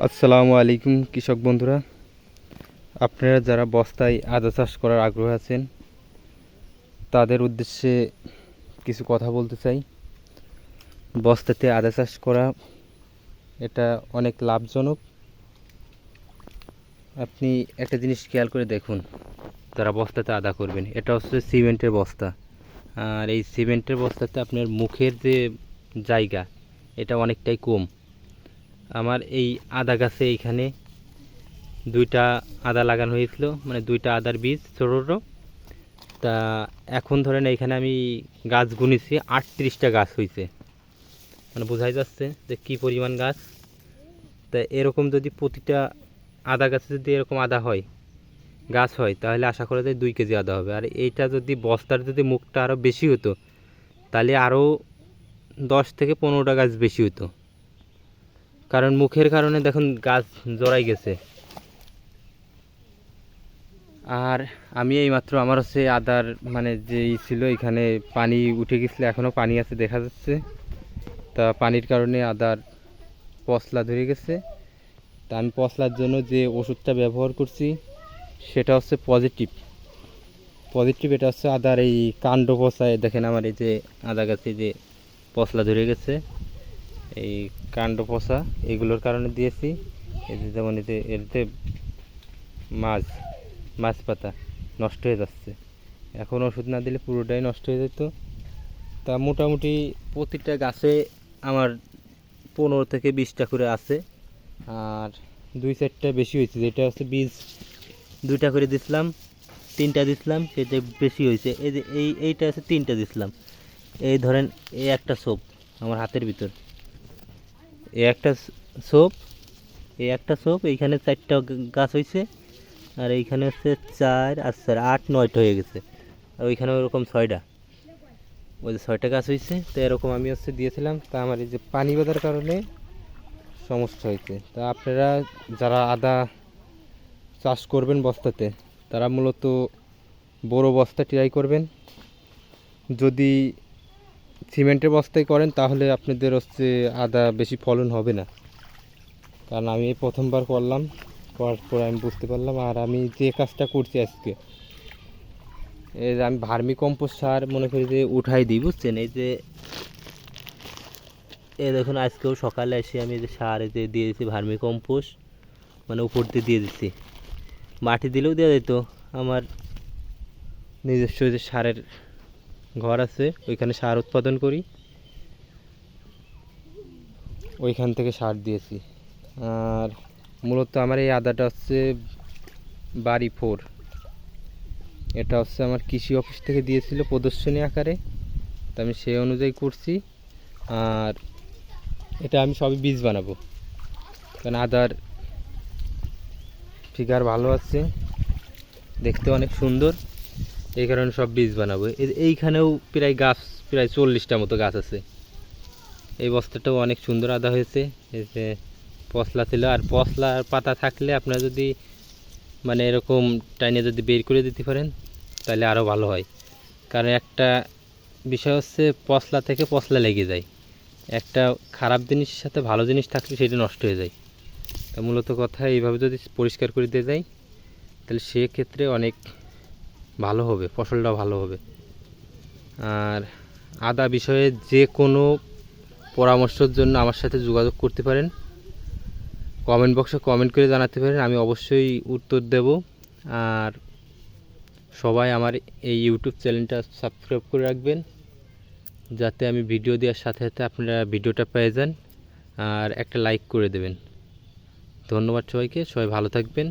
আসসালামু আলাইকুম, কৃষক বন্ধুরা। আপনারা যারা বস্তায় আদা চাষ করার আগ্রহ আছেন, তাদের উদ্দেশ্যে কিছু কথা বলতে চাই। বস্তাতে আদা চাষ করা, এটা অনেক লাভজনক। আপনি একটা জিনিস খেয়াল করে দেখুন, যারা বস্তাতে আদা করবেন, এটা হচ্ছে সিমেন্টের বস্তা। আর এই সিমেন্টের বস্তাতে আপনার মুখের যে জায়গা, এটা অনেকটাই কম। আমার এই আদা গাছে এইখানে দুইটা আদা লাগানো হয়েছিল মানে দুইটা আদার বীজ ছোটো ছোটো তা এখন ধরেন এইখানে আমি গাছ গুনেছি, আটত্রিশটা গাছ হয়েছে মানে বোঝাই যাচ্ছে যে কী পরিমাণ গাছ। তা এরকম যদি প্রতিটা আদা গাছে যদি এরকম আদা হয়, গাছ হয়, তাহলে আশা করা যায় দুই কেজি আদা হবে। আর এইটা যদি বস্তার যদি মুখটা আরও বেশি হতো, তাহলে আরও দশ থেকে পনেরোটা গাছ বেশি হতো। কারণ মুখের কারণে দেখুন গাছ জড়াই গেছে। আর আমি এইমাত্র আমার হচ্ছে আদার মানে যেই ছিল এখানে পানি উঠে গেছিল এখনও পানি আছে দেখা যাচ্ছে। তা পানির কারণে আদার পশলা ধরে গেছে। তা আমি পশলার জন্য যে ওষুধটা ব্যবহার করছি, সেটা হচ্ছে পজিটিভ। পজিটিভ এটা হচ্ছে আদার এই কাণ্ড পচায়, দেখেন আমার এই যে আদা গাছে যে পশলা ধরে গেছে। এই কাণ্ড পচা, এগুলোর কারণে দিয়েছি। এতে যেমন এতে এতে মাছ মাছ পাতা নষ্ট হয়ে যাচ্ছে। এখন ওষুধ না দিলে পুরোটাই নষ্ট হয়ে যেত। তা মোটামুটি প্রতিটা গাছে আমার পনেরো থেকে বিশটা করে আছে। আর দুই চারটা বেশি হয়েছে, যেটা হচ্ছে বীজ। দুইটা করে দিছিলাম, তিনটা দিছিলাম, সেটা বেশি হয়েছে। এই যে এই, এইটা হচ্ছে তিনটা দিছিলাম। এই ধরেন, এই একটা সোপ আমার হাতের ভিতর। এই একটা সোপ, এই একটা সোপ, এইখানে চারটা গাছ হয়েছে আর এইখানে হচ্ছে চার, আর চার, আট, নয়টা হয়ে গেছে, আর ওইখানে ওরকম ছয়টা। ওই যে ছয়টা গাছ হয়েছে তো এরকম আমি হচ্ছে দিয়েছিলাম, তা আমার এই যে পানি বাঁধার কারণে সমস্যা হয়েছে তা আপনারা যারা আদা চাষ করবেন বস্তাতে, তারা মূলত বড় বস্তা ট্রাই করবেন। যদি সিমেন্টের বস্তায় করেন, তাহলে আপনাদের হচ্ছে আদা বেশি ফলন হবে না। কারণ আমি এই প্রথমবার করলাম, করার পর আমি বুঝতে পারলাম, আর আমি যে কাজটা করছি আজকে, এই যে আমি ভার্মি কম্পোস্ট সার মনে করি যে উঠাই দিই, বুঝছেন? এই যে, এই দেখুন, আজকেও সকালে এসে আমি যে সার এতে দিয়ে দিচ্ছি ভার্মি কম্পোস্ট মানে উপর দিয়ে দিয়ে দিচ্ছি। মাটি দিলেও দেওয়া যেত, আমার নিজস্ব যে সারের ঘর আছে, ওইখানে সার উৎপাদন করি। ওইখান থেকে সার দিয়েছি। আর মূলত আমার এই আদাটা হচ্ছে বাড়ি ফোর। এটা হচ্ছে আমার কৃষি অফিস থেকে দিয়েছিল প্রদর্শনী আকারে। তো আমি সেই অনুযায়ী করছি। আর এটা আমি সবই বীজ বানাবো। কারণ আদার ফিগার ভালো আছে। দেখতে অনেক সুন্দর। এই কারণে সব বীজ বানাবো। এই- এইখানেও প্রায় গাছ, প্রায় চল্লিশটা মতো গাছ আছে। এই বস্তাটাও অনেক সুন্দর আদা হয়েছে। এই যে পশলা ছিল। আর পশলা পাতা থাকলে আপনারা যদি মানে এরকম টাইনে যদি বের করে দিতে পারেন, তাহলে আরও ভালো হয়। কারণ একটা বিষয় হচ্ছে, পশলা থেকে পশলা লেগে যায়। একটা খারাপ জিনিসের সাথে ভালো জিনিস থাকলে সেটা নষ্ট হয়ে যায়। তা মূলত কথা এইভাবে যদি পরিষ্কার করে দিয়ে যায় তাহলে সেক্ষেত্রে অনেক ভালো হবে, ফসলটা ভালো হবে। আর আদা বিষয়ে যে কোনো পরামর্শের জন্য আমার সাথে যোগাযোগ করতে পারেন। কমেন্ট বক্সে কমেন্ট করে জানাতে পারেন, আমি অবশ্যই উত্তর দেব। আর সবাই আমার এই ইউটিউব চ্যানেলটা সাবস্ক্রাইব করে রাখবেন, যাতে আমি ভিডিও দেওয়ার সাথে সাথে আপনারা ভিডিওটা পেয়ে যান। আর একটা লাইক করে দেবেন। ধন্যবাদ সবাইকে, সবাই ভালো থাকবেন।